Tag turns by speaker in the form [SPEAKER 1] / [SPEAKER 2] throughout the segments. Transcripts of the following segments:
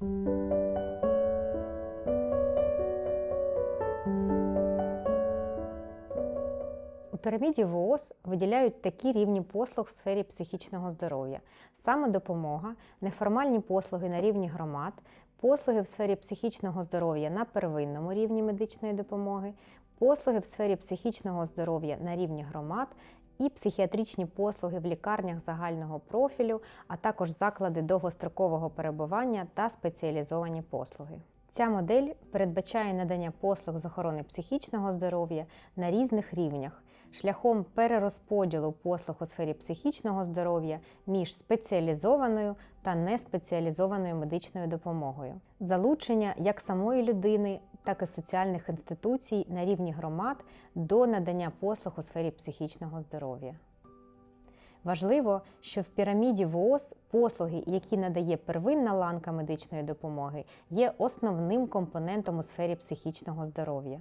[SPEAKER 1] У піраміді ВООЗ виділяють такі рівні послуг в сфері психічного здоров'я: самодопомога, неформальні послуги на рівні громад, послуги в сфері психічного здоров'я на первинному рівні медичної допомоги, послуги в сфері психічного здоров'я на рівні громад і психіатричні послуги в лікарнях загального профілю, а також заклади довгострокового перебування та спеціалізовані послуги. Ця модель передбачає надання послуг з охорони психічного здоров'я на різних рівнях шляхом перерозподілу послуг у сфері психічного здоров'я між спеціалізованою та неспеціалізованою медичною допомогою, залучення як самої людини, так і соціальних інституцій на рівні громад до надання послуг у сфері психічного здоров'я. Важливо, що в піраміді ВООЗ послуги, які надає первинна ланка медичної допомоги, є основним компонентом у сфері психічного здоров'я.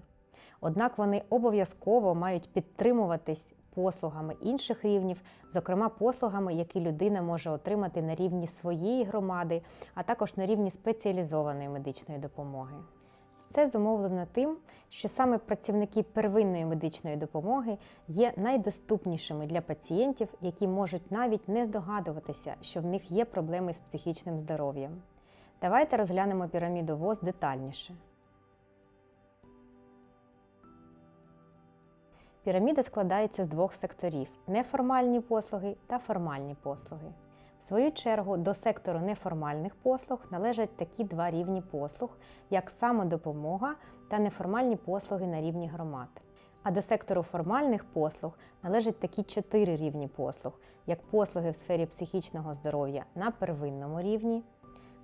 [SPEAKER 1] Однак вони обов'язково мають підтримуватись послугами інших рівнів, зокрема послугами, які людина може отримати на рівні своєї громади, а також на рівні спеціалізованої медичної допомоги. Це зумовлено тим, що саме працівники первинної медичної допомоги є найдоступнішими для пацієнтів, які можуть навіть не здогадуватися, що в них є проблеми з психічним здоров'ям. Давайте розглянемо піраміду ВОЗ детальніше. Піраміда складається з двох секторів неформальні послуги та формальні послуги. В свою чергу до сектору неформальних послуг належать такі два рівні послуг, як самодопомога та неформальні послуги на рівні громад. А до сектору формальних послуг належать такі чотири рівні послуг, як послуги в сфері психічного здоров'я на первинному рівні,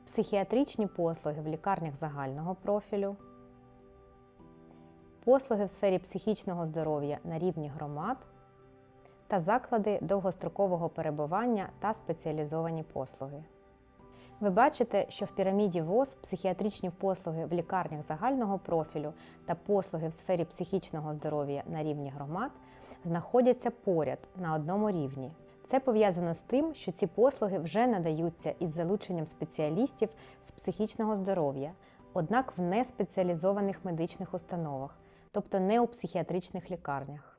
[SPEAKER 1] психіатричні послуги в лікарнях загального профілю, послуги в сфері психічного здоров'я на рівні громад та заклади довгострокового перебування та спеціалізовані послуги. Ви бачите, що в піраміді ВОЗ психіатричні послуги в лікарнях загального профілю та послуги в сфері психічного здоров'я на рівні громад знаходяться поряд на одному рівні. Це пов'язано з тим, що ці послуги вже надаються із залученням спеціалістів з психічного здоров'я, однак в неспеціалізованих медичних установах, тобто не у психіатричних лікарнях.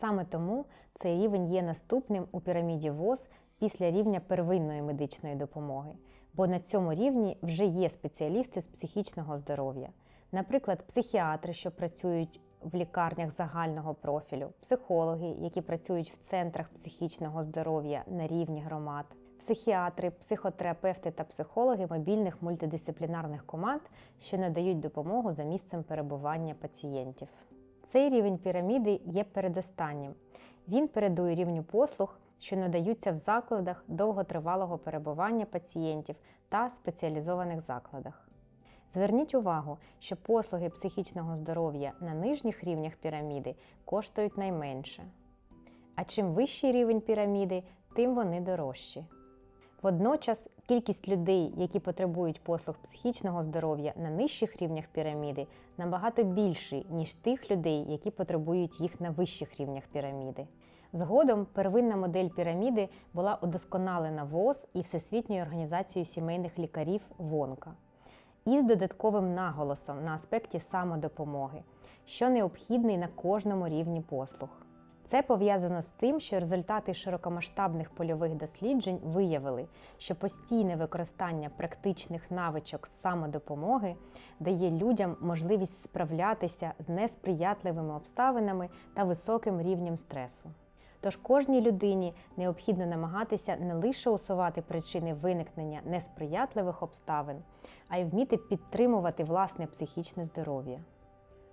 [SPEAKER 1] Саме тому цей рівень є наступним у піраміді ВОЗ після рівня первинної медичної допомоги, бо на цьому рівні вже є спеціалісти з психічного здоров'я, наприклад, психіатри, що працюють в лікарнях загального профілю, психологи, які працюють в центрах психічного здоров'я на рівні громад, психіатри, психотерапевти та психологи мобільних мультидисциплінарних команд, що надають допомогу за місцем перебування пацієнтів. Цей рівень піраміди є передостаннім. Він передує рівню послуг, що надаються в закладах довготривалого перебування пацієнтів та спеціалізованих закладах. Зверніть увагу, що послуги психічного здоров'я на нижніх рівнях піраміди коштують найменше. А чим вищий рівень піраміди, тим вони дорожчі. Водночас кількість людей, які потребують послуг психічного здоров'я на нижчих рівнях піраміди, набагато більший, ніж тих людей, які потребують їх на вищих рівнях піраміди. Згодом первинна модель піраміди була удосконалена ВОЗ і Всесвітньою організацією сімейних лікарів ВОНКа із додатковим наголосом на аспекті самодопомоги, що необхідний на кожному рівні послуг. Це пов'язано з тим, що результати широкомасштабних польових досліджень виявили, що постійне використання практичних навичок самодопомоги дає людям можливість справлятися з несприятливими обставинами та високим рівнем стресу. Тож кожній людині необхідно намагатися не лише усувати причини виникнення несприятливих обставин, а й вміти підтримувати власне психічне здоров'я.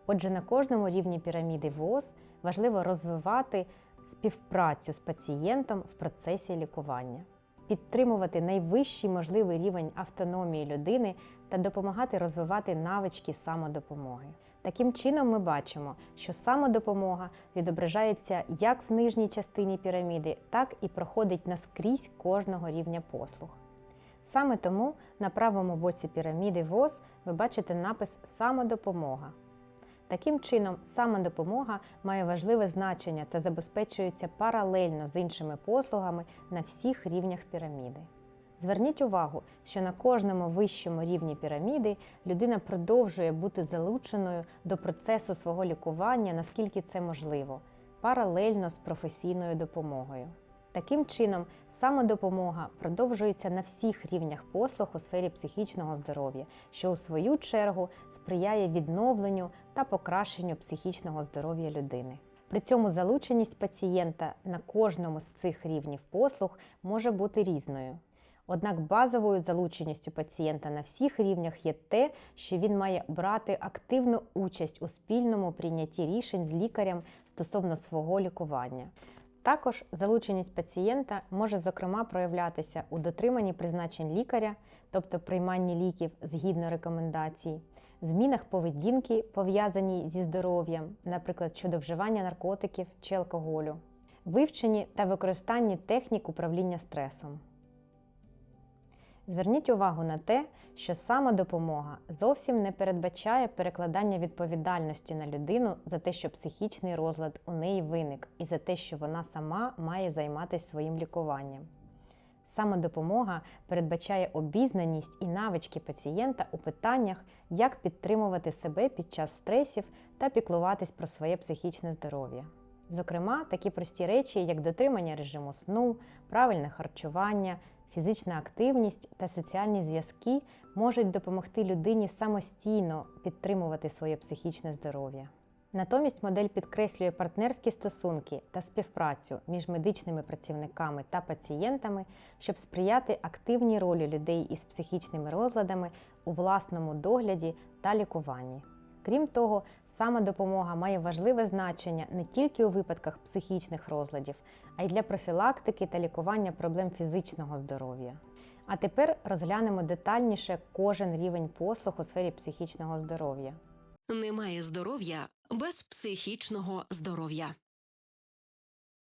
[SPEAKER 1] Отже, на кожному рівні піраміди ВОЗ важливо розвивати співпрацю з пацієнтом в процесі лікування, підтримувати найвищий можливий рівень автономії людини та допомагати розвивати навички самодопомоги. Таким чином, ми бачимо, що самодопомога відображається як в нижній частині піраміди, так і проходить наскрізь кожного рівня послуг. Саме тому на правому боці піраміди ВОЗ ви бачите напис Самодопомога. Таким чином, самодопомога має важливе значення та забезпечується паралельно з іншими послугами на всіх рівнях піраміди. Зверніть увагу, що на кожному вищому рівні піраміди людина продовжує бути залученою до процесу свого лікування, наскільки це можливо, паралельно з професійною допомогою. Таким чином, самодопомога продовжується на всіх рівнях послуг у сфері психічного здоров'я, що у свою чергу сприяє відновленню та покращенню психічного здоров'я людини. При цьому залученість пацієнта на кожному з цих рівнів послуг може бути різною. Однак базовою залученістю пацієнта на всіх рівнях є те, що він має брати активну участь у спільному прийнятті рішень з лікарем стосовно свого лікування. Також залученість пацієнта може зокрема проявлятися у дотриманні призначень лікаря, тобто прийманні ліків згідно рекомендацій, змінах поведінки, пов'язаній зі здоров'ям, наприклад, щодо вживання наркотиків чи алкоголю, вивченні та використанні технік управління стресом. Зверніть увагу на те, що самодопомога зовсім не передбачає перекладання відповідальності на людину за те, що психічний розлад у неї виник, і за те, що вона сама має займатися своїм лікуванням. Самодопомога передбачає обізнаність і навички пацієнта у питаннях, як підтримувати себе під час стресів та піклуватись про своє психічне здоров'я. Зокрема, такі прості речі, як дотримання режиму сну, правильне харчування, фізична активність та соціальні зв'язки можуть допомогти людині самостійно підтримувати своє психічне здоров'я. Натомість модель підкреслює партнерські стосунки та співпрацю між медичними працівниками та пацієнтами, щоб сприяти активній ролі людей із психічними розладами у власному догляді та лікуванні. Крім того, сама допомога має важливе значення не тільки у випадках психічних розладів, а й для профілактики та лікування проблем фізичного здоров'я. А тепер розглянемо детальніше кожен рівень послуг у сфері психічного здоров'я.
[SPEAKER 2] Немає здоров'я без психічного здоров'я.